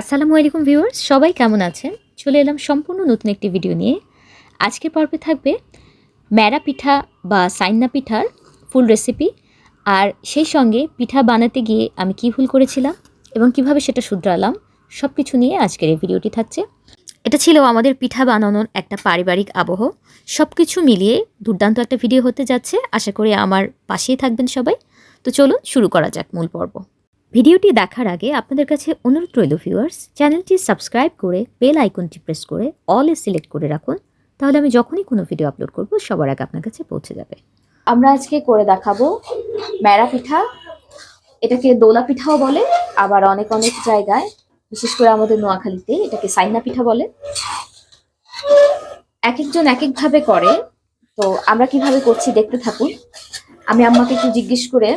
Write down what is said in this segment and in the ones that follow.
আসসালামু আলাইকুম ভিউয়ার্স, সবাই কেমন আছেন? চলে এলাম সম্পূর্ণ নতুন একটি ভিডিও নিয়ে। আজকের পর্বে থাকবে ম্যারা পিঠা বা সাইন্না পিঠার ফুল রেসিপি আর সেই সঙ্গে পিঠা বানাতে গিয়ে আমি কী ভুল করেছিলাম এবং কীভাবে সেটা শুধরালাম সব কিছু নিয়ে আজকের এই ভিডিওটি থাকছে। এটা ছিল আমাদের পিঠা বানানোর একটা পারিবারিক আবহ। সব কিছু মিলিয়ে দুর্দান্ত একটা ভিডিও হতে যাচ্ছে। আশা করি আমার পাশেই থাকবেন সবাই। তো চলুন শুরু করা যাক মূল পর্ব। ভিডিওটি দেখার আগে আপনাদের কাছে অনুরোধ রইল ভিউয়ার্স চ্যানেলটি সাবস্ক্রাইব করে বেল আইকনটি প্রেস করে অল এ সিলেক্ট করে রাখুন। তাহলে আমি যখনই কোনো ভিডিও আপলোড করব, সবার আগে আপনার কাছে পৌঁছে যাবে। আমরা আজকে করে দেখাবো ম্যারা পিঠা। এটাকে দোলা পিঠাও বলে, আবার অনেক অনেক জায়গায়, বিশেষ করে আমাদের নোয়াখালীতে এটাকে সাইনা পিঠা বলে। এক একজন এক একভাবে করে। তো আমরা কীভাবে করছি, দেখতে থাকুন। আমি আম্মাকে একটু জিজ্ঞেস করে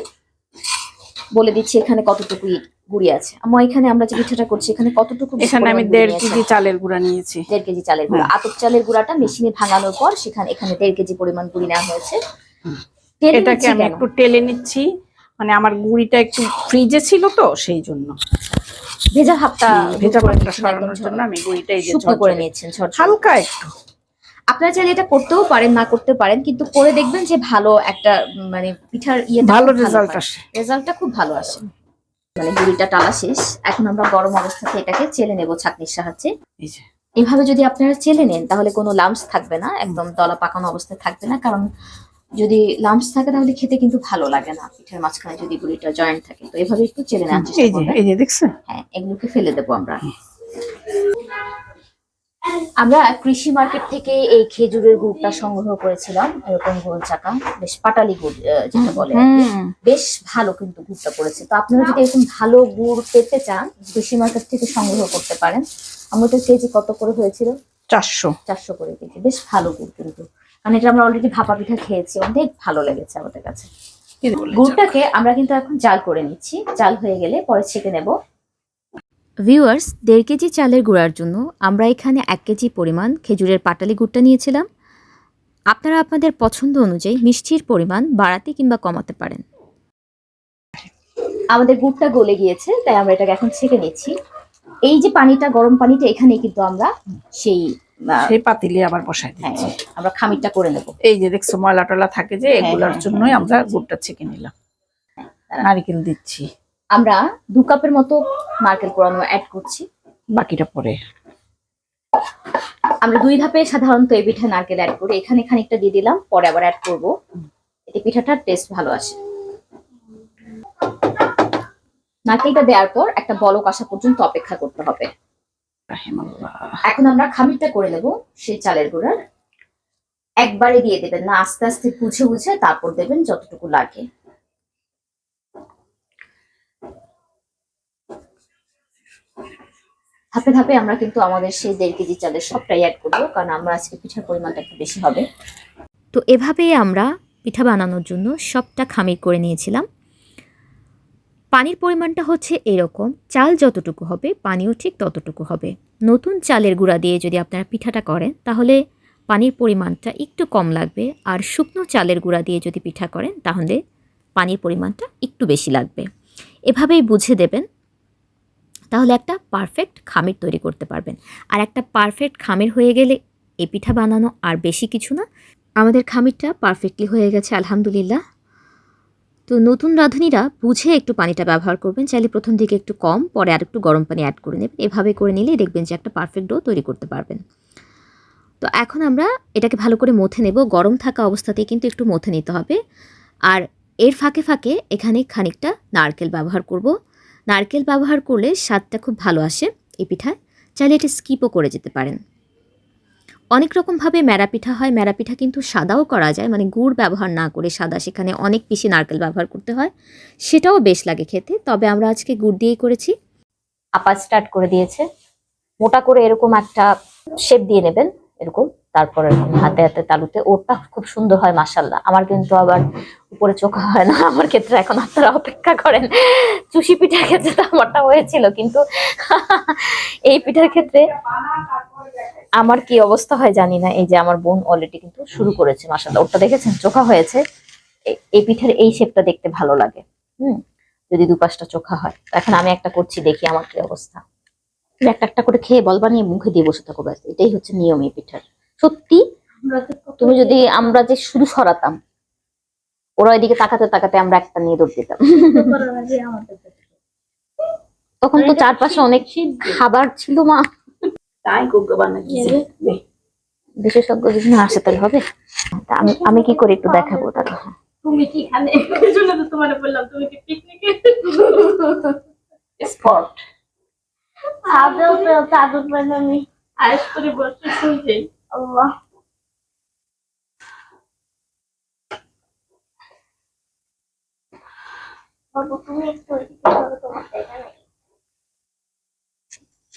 বলে দিচ্ছি এখানে কতটুকু গুড়ি আছে। আম্মা এখানে আমরা যে পিঠাটা করছি এখানে কতটুকু এখানে আমি দেড়? কেজি চালের গুঁড়া নিয়েছি। দেড় কেজি চালের গুঁড়া। আতপ চালের গুঁড়াটা মেশিনে ভাঙানোর পর সেখানে এখানে দেড় কেজি পরিমাণ গুঁড়ি নেওয়া হয়েছে। এটাকে আমি একটু টেলে নিচ্ছি। মানে আমার গুঁড়িটা একটু ফ্রিজে ছিল তো সেই জন্য। ভেজা ভাবটা ভেজা ভাতটা সরানোর জন্য আমি গুঁড়িটা এই যে করে নিয়েছেন হালকা একটু। আপনারা চাইলে এটা করতেও পারেন না করতে পারেন কিন্তু করে দেখবেন যে ভালো একটা মানে পিঠার ইয়ে ভালো রেজাল্ট আসে। রেজাল্টটা খুব ভালো আসে। মানে গুড়িটা টালা শেষ। এখন আমরা গরম অবস্থাতে এটাকে চেলে নেব ছাঁকনির সাহায্যে। এভাবে যদি আপনারা চেলে নেন তাহলে কোনো লাম্পস থাকবে না একদম দলা পাকানো অবস্থায় থাকবে না কারণ যদি লাম্পস থাকে তাহলে খেতে কিন্তু ভালো লাগে না। পিঠের মাঝখানে যদি গুড়িটা জয়েন্ট থাকে তো এভাবে একটু চেলে নেওয়ার চেষ্টা করবেন এই যে দেখছেন? হ্যাঁ এগুলোকে ফেলে দেবো আমরা। আমরা কৃষি মার্কেট থেকে এই খেজুরের গুড়টা সংগ্রহ করেছিলাম এরকম গোল চাকা বেশ পাটালি গুড় যেটা বলে বেশ ভালো কিন্তু গুড়টা পড়েছে তো আপনারা যদি এরকম ভালো গুড় পেতে চান কৃষি মার্কেট থেকে সংগ্রহ করতে পারেন। আমরা তো কেজি কত করে হয়েছিল? চারশো। চারশো করে কেজি। বেশ ভালো গুড় কিন্তু। কারণ এটা আমরা অলরেডি ভাপা পিঠা খেয়েছি অনেক ভালো লেগেছে আমাদের কাছে। গুড়টাকে আমরা কিন্তু এখন জাল করে নিচ্ছি। জাল হয়ে গেলে পরে ছেঁকে নেব। ভিউয়ার্স দেড় কেজি চালের গুঁড়ার জন্য আমরা এখানে এক কেজি পরিমাণ খেজুরের পাটালি গুড়টা নিয়েছিলাম। আপনারা আপনাদের পছন্দ অনুযায়ী মিষ্টির পরিমাণ বাড়াতে কিংবা কমাতে পারেন। আমাদের গুড়টা গলে গিয়েছে তাই আমরা এটাকে এখন ছেঁকে নিচ্ছি। এই যে পানিটা গরম পানিটা এখানে কিন্তু আমরা সেই সেই পাতিলে আবার বসাই হ্যাঁ দিচ্ছি। আমরা খামিরটা করে নেব। এই যে দেখছ ময়লা টলা থাকে যে হ্যাঁ, এগুলোর হ্যাঁ, জন্যই আমরা। গুড়টা ছেঁকে নিলাম। নারিকেল দিচ্ছি। আমরা দু কাপের মতো নারকেল কোড়ানো অ্যাড করছি। বাকিটা পরে। আমরা দুই ধাপে সাধারণত এই পিঠা নারকেল অ্যাড করি। এখানে খানিকটা দিয়ে দিলাম পরে আবার অ্যাড করব। এতে পিঠাটার টেস্ট ভালো আসে। নারকেলটা দেওয়ার পর একটা বলক আসা পর্যন্ত অপেক্ষা করতে হবে। এখন আমরা খামিরটা করে নেব সেই চালের গুঁড়ার। একবারে দিয়ে দেবেন না আস্তে আস্তে বুঝে বুঝে তারপর দেবেন যতটুকু লাগে। ধাপে ধাপে আমরা কিন্তু আমাদের সেই দেড় কেজি চালের সবটাই অ্যাড করব, কারণ আমরা আজকে পিঠার পরিমাণটা একটু বেশি হবে। তো এভাবেই আমরা পিঠা বানানোর জন্য সবটা খামির করে নিয়েছিলাম। পানির পরিমাণটা হচ্ছে এরকম, চাল যতটুকু হবে, পানিও ঠিক ততটুকু হবে। নতুন চালের গুঁড়া দিয়ে যদি আপনারা পিঠাটা করেন, তাহলে পানির পরিমাণটা একটু কম লাগবে, আর শুকনো চালের গুঁড়া দিয়ে যদি পিঠা করেন, তাহলে পানির পরিমাণটা একটু বেশি লাগবে। এভাবেই বুঝে দেবেন তাহলে একটা পারফেক্ট খামির তৈরি করতে পারবেন। আর একটা পারফেক্ট খামির হয়ে গেলে এ পিঠা বানানো আর বেশি কিছু না। আমাদের খামিরটা পারফেক্টলি হয়ে গেছে, আলহামদুলিল্লাহ। তো নতুন রাঁধুনিরা বুঝে একটু পানিটা ব্যবহার করবেন, চাইলে প্রথম দিকে একটু কম, পরে আর একটু গরম পানি অ্যাড করে নেবেন। এভাবে করে নিলেই দেখবেন যে একটা পারফেক্ট ডো তৈরি করতে পারবেন। তো এখন আমরা এটাকে ভালো করে মথে নেব। গরম থাকা অবস্থাতেই কিন্তু একটু মথে নিতে হবে। আর এর ফাঁকে ফাঁকে এখানে খানিকটা নারকেল ব্যবহার করব। নারকেল ব্যবহার করলে স্বাদটা খুব ভালো আসে এই পিঠায়। চাইলে এটা স্কিপও করে যেতে পারেন। অনেক রকমভাবে ম্যারা পিঠা হয়। ম্যারা পিঠা কিন্তু সাদাও করা যায়। মানে গুড় ব্যবহার না করে সাদা সেখানে অনেক বেশি নারকেল ব্যবহার করতে হয়। সেটাও বেশ লাগে খেতে। তবে আমরা আজকে গুড় দিয়েই করেছি। আপা স্টার্ট করে দিয়েছে। মোটা করে এরকম একটা শেপ দিয়ে নেবেন। এরকম। তারপর হাতে হাতে তালুতে ওটা খুব সুন্দর হয় মাসাল্লাহ আমার কিন্তু আবার উপরে চোখা হয় না, আমার ক্ষেত্রে এখন আপনারা অপেক্ষা করেন। চুষি পিঠার ক্ষেত্রে তো আমারটা হয়েছিল, কিন্তু এই পিঠার ক্ষেত্রে আমার কি অবস্থা হয় জানি না। এই যে আমার বোন অলরেডি কিন্তু শুরু করেছে মাসাল্লাহ ওটা দেখেছেন? চোখা হয়েছে। এই পিঠার এই শেপটা দেখতে ভালো লাগে। হুম? যদি দুপাশটা চোখা হয়। এখন আমি একটা করছি, দেখি আমার কি অবস্থা। একটা একটা করে খেয়ে বলবা নিয়ে মুখে দিয়ে বসে থাকো ব্যাস। এটাই হচ্ছে নিয়ম এই পিঠার। সত্যি তুমি যদি আমরা যে শুধু সরাতাম ওরা এদিকে তাকাতে তাকাতে আমরা একটা নিয়ে দৌড় দিতাম। তখন তো চারপাশে অনেক খাবার ছিল মা। তাই কোকে বিশেষজ্ঞ যদি না আসে তাহলে হবে? আমি আমি কি করে একটু দেখাবো তাহলে? তুমি কি খানে এই জন্য তো তোমার বললাম তুমি কি পিকনিকে স্পট ছাদে উপরে চাদর পেলে আমি আয়েস করে বসে শুই যাই আল্লাহ।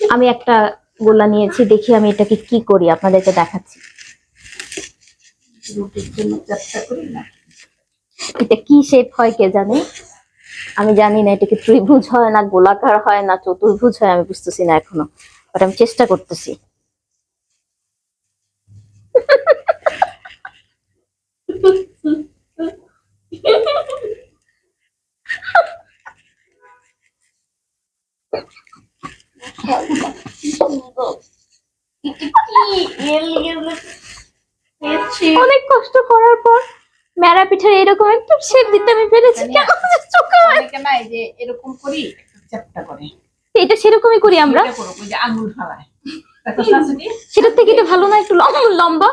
আমি একটা গোলা নিয়েছি দেখি আমি এটাকে কি করি আপনাদেরকে দেখাচ্ছি। রুটির জন্য চেষ্টা করি না। এটা কি শেপ হয় কে জানে? আমি জানি না এটা কি ত্রিভুজ হয় না গোলাকার হয় না চতুর্ভুজ হয় আমি বুঝতেছি না এখনও। বাট আমি চেষ্টা করতেছি। অনেক কষ্ট করার পর মেরা পিঠার এরকম একটা শেপ দিতে আমি পেরেছি কেন যে চোখে হয়? না এই যে এরকম করি একটু করে। এটা সেরকমই করি আমরা। যে আঙুল ফালায়। সেটার থেকে এটা ভালো না একটু লম্বা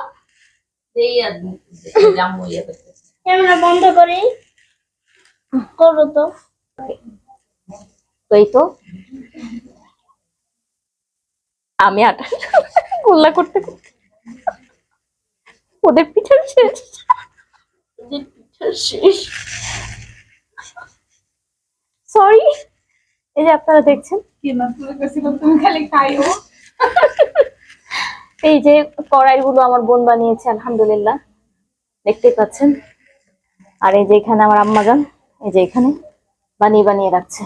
ইয়ে ক্যামেরা বন্ধ করি। করো তো। এই তো। আমি আটা গোল্লা করতে করতে ওদের পিঠার শেষ। পিঠা শেষ সরি এই যে আপনারা দেখছেন? কি না তুমি গেছিল তুমি খালি খাইও। এই যে কড়াইগুলো আমার বোন বানিয়েছে আলহামদুলিল্লাহ। দেখতেই পাচ্ছেন? আর এই যে এখানে আমার আম্মাজান এই যে এখানে বানিয়ে বানিয়ে রাখছে।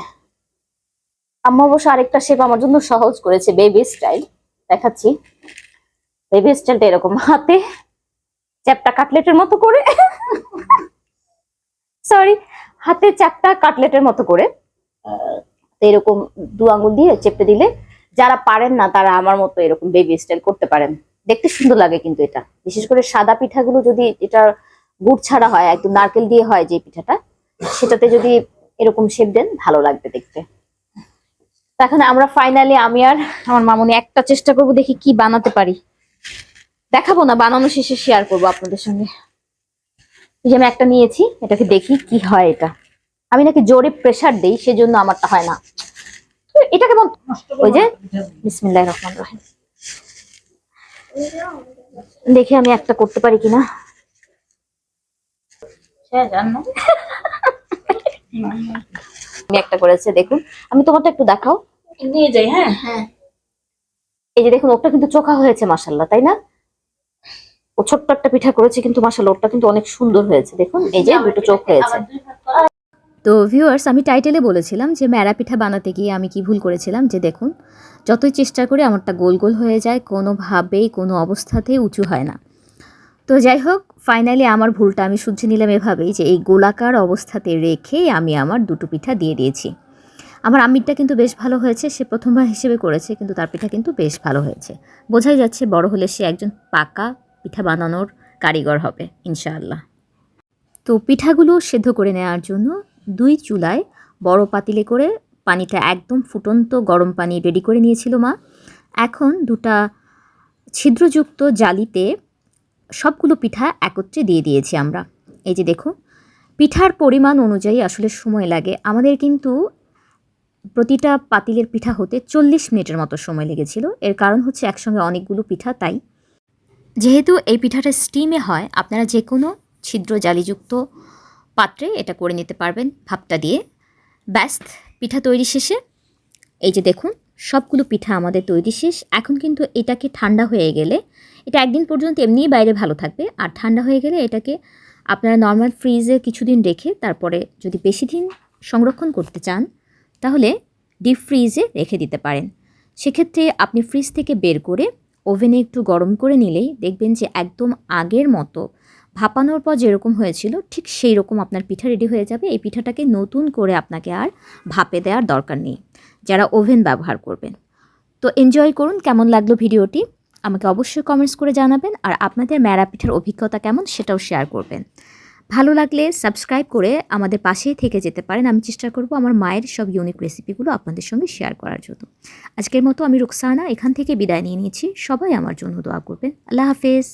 আম্মা অবশ্য আরেকটা শেপ আমার জন্য সহজ করেছে বেবি স্টাইল দেখাচ্ছি। বেবি স্টাইলটা এরকম হাতে চ্যাপটা কাটলেটের মতো করে। সরি হাতে চ্যাপটা কাটলেটের মতো করে এরকম দু আঙুল দিয়ে চেপে দিলে যারা পারেন না, তারা আমার মতো এরকম বেবি স্টাইল করতে পারেন। দেখতে সুন্দর লাগে কিন্তু এটা। বিশেষ করে সাদা পিঠাগুলো যদি এটা গুড় ছাড়া হয়, একদম নারকেল দিয়ে হয় যে পিঠাটা, সেটাতে যদি এরকম শেপ দেন, ভালো লাগবে দেখতে। এখন আমরা ফাইনালি আমি আর আমার মামুনি একটা চেষ্টা করব দেখি কি বানাতে পারি। দেখাবো না, বানানো শেষে শেয়ার করব আপনাদের সঙ্গে। যে আমি একটা নিয়েছি এটাকে দেখি কি হয় এটা। আমি নাকি জোরে প্রেসার দেই সেজন্য আমারটা হয় না। এটা কেমন? ওই যে বিসমিল্লাহ রহমান রহিম। দেখি আমি একটা করতে পারি কিনা। জানো। আমি একটা করেছে দেখুন। আমি তোমারটা একটু দেখাও। নিয়ে যাই হ্যাঁ? হ্যাঁ। এই যে দেখুন ওটা কিন্তু চোখা হয়েছে মাসাল্লাহ তাই না? ও ছোট্ট একটা পিঠা করেছে কিন্তু মাসাল্লাহ ওটা কিন্তু অনেক সুন্দর হয়েছে। দেখুন এই যে দুটো চোখ হয়েছে। তো ভিউয়ার্স আমি টাইটেলে বলেছিলাম যে ম্যারা পিঠা বানাতে গিয়ে আমি কি ভুল করেছিলাম? যে দেখুন যতই চেষ্টা করি আমারটা গোল গোল হয়ে যায় কোনোভাবেই কোনো অবস্থাতেই উঁচু হয় না। তো যাই হোক ফাইনালি আমার ভুলটা আমি শুধরে নিলাম এভাবেই যে এই গোলাকার অবস্থাতে রেখেই আমি আমার দুটো পিঠা দিয়ে দিয়েছি। আমার আমিরটা কিন্তু বেশ ভালো হয়েছে সে প্রথমবার হিসেবে করেছে কিন্তু তার পিঠা কিন্তু বেশ ভালো হয়েছে। বোঝাই যাচ্ছে বড় হলে সে একজন পাকা পিঠা বানানোর কারিগর হবে, ইনশাআল্লাহ। তো পিঠাগুলো সেদ্ধ করে নেওয়ার জন্য দুই চুলায় বড় পাতিলে করে পানিটা একদম ফুটন্ত গরম পানি রেডি করে নিয়েছিল মা। এখন দুটা ছিদ্রযুক্ত জালিতে সবগুলো পিঠা একত্রে দিয়ে দিয়েছি আমরা। এই যে দেখো পিঠার পরিমাণ অনুযায়ী আসলে সময় লাগে। আমাদের কিন্তু প্রতিটা পাতিলের পিঠা হতে চল্লিশ মিনিটের মতো সময় লেগেছিল। এর কারণ হচ্ছে একসঙ্গে অনেকগুলো পিঠা, তাই যেহেতু এই পিঠাটা স্টিমে হয়, আপনারা যে কোনো ছিদ্র জালিযুক্ত পাত্রে এটা করে নিতে পারবেন ভাপটা দিয়ে। ব্যাস, পিঠা তৈরি শেষে। এই যে দেখুন, সবগুলো পিঠা আমাদের তৈরি শেষ। এখন কিন্তু এটাকে ঠান্ডা হয়ে গেলে, এটা একদিন পর্যন্ত এমনিই বাইরে ভালো থাকবে। আর ঠান্ডা হয়ে গেলে এটাকে আপনারা নর্মাল ফ্রিজে কিছুদিন রেখে তারপরে যদি বেশি দিন সংরক্ষণ করতে চান, তাহলে ডিপ ফ্রিজে রেখে দিতে পারেন। সেক্ষেত্রে আপনি ফ্রিজ থেকে বের করে ওভেনে একটু গরম করে নিলেই দেখবেন যে একদম আগের মতো ভাপানোর পর যেরকম হয়েছিল, ঠিক সেই রকম আপনার পিঠা রেডি হয়ে যাবে। এই পিঠাটাকে নতুন করে আপনাকে আর ভাপে দেওয়ার দরকার নেই, যারা ওভেন ব্যবহার করবেন। তো এনজয় করুন, কেমন লাগল ভিডিওটি? আমাকে অবশ্যই কমেন্টস করে জানাবেন, আর আপনাদের ম্যারা পিঠার অভিজ্ঞতা কেমন সেটাও শেয়ার করবেন। ভালো লাগলে সাবস্ক্রাইব করে আমাদের পাশেই থেকে যেতে পারেন। আমি চেষ্টা করব আমার মায়ের সব ইউনিক রেসিপিগুলো আপনাদের সঙ্গে শেয়ার করার জন্য। আজকের মতো আমি রুকসানা এখান থেকে বিদায় নিয়ে নিয়েছি। সবাই আমার জন্য দোয়া করবেন। আল্লাহ হাফেজ।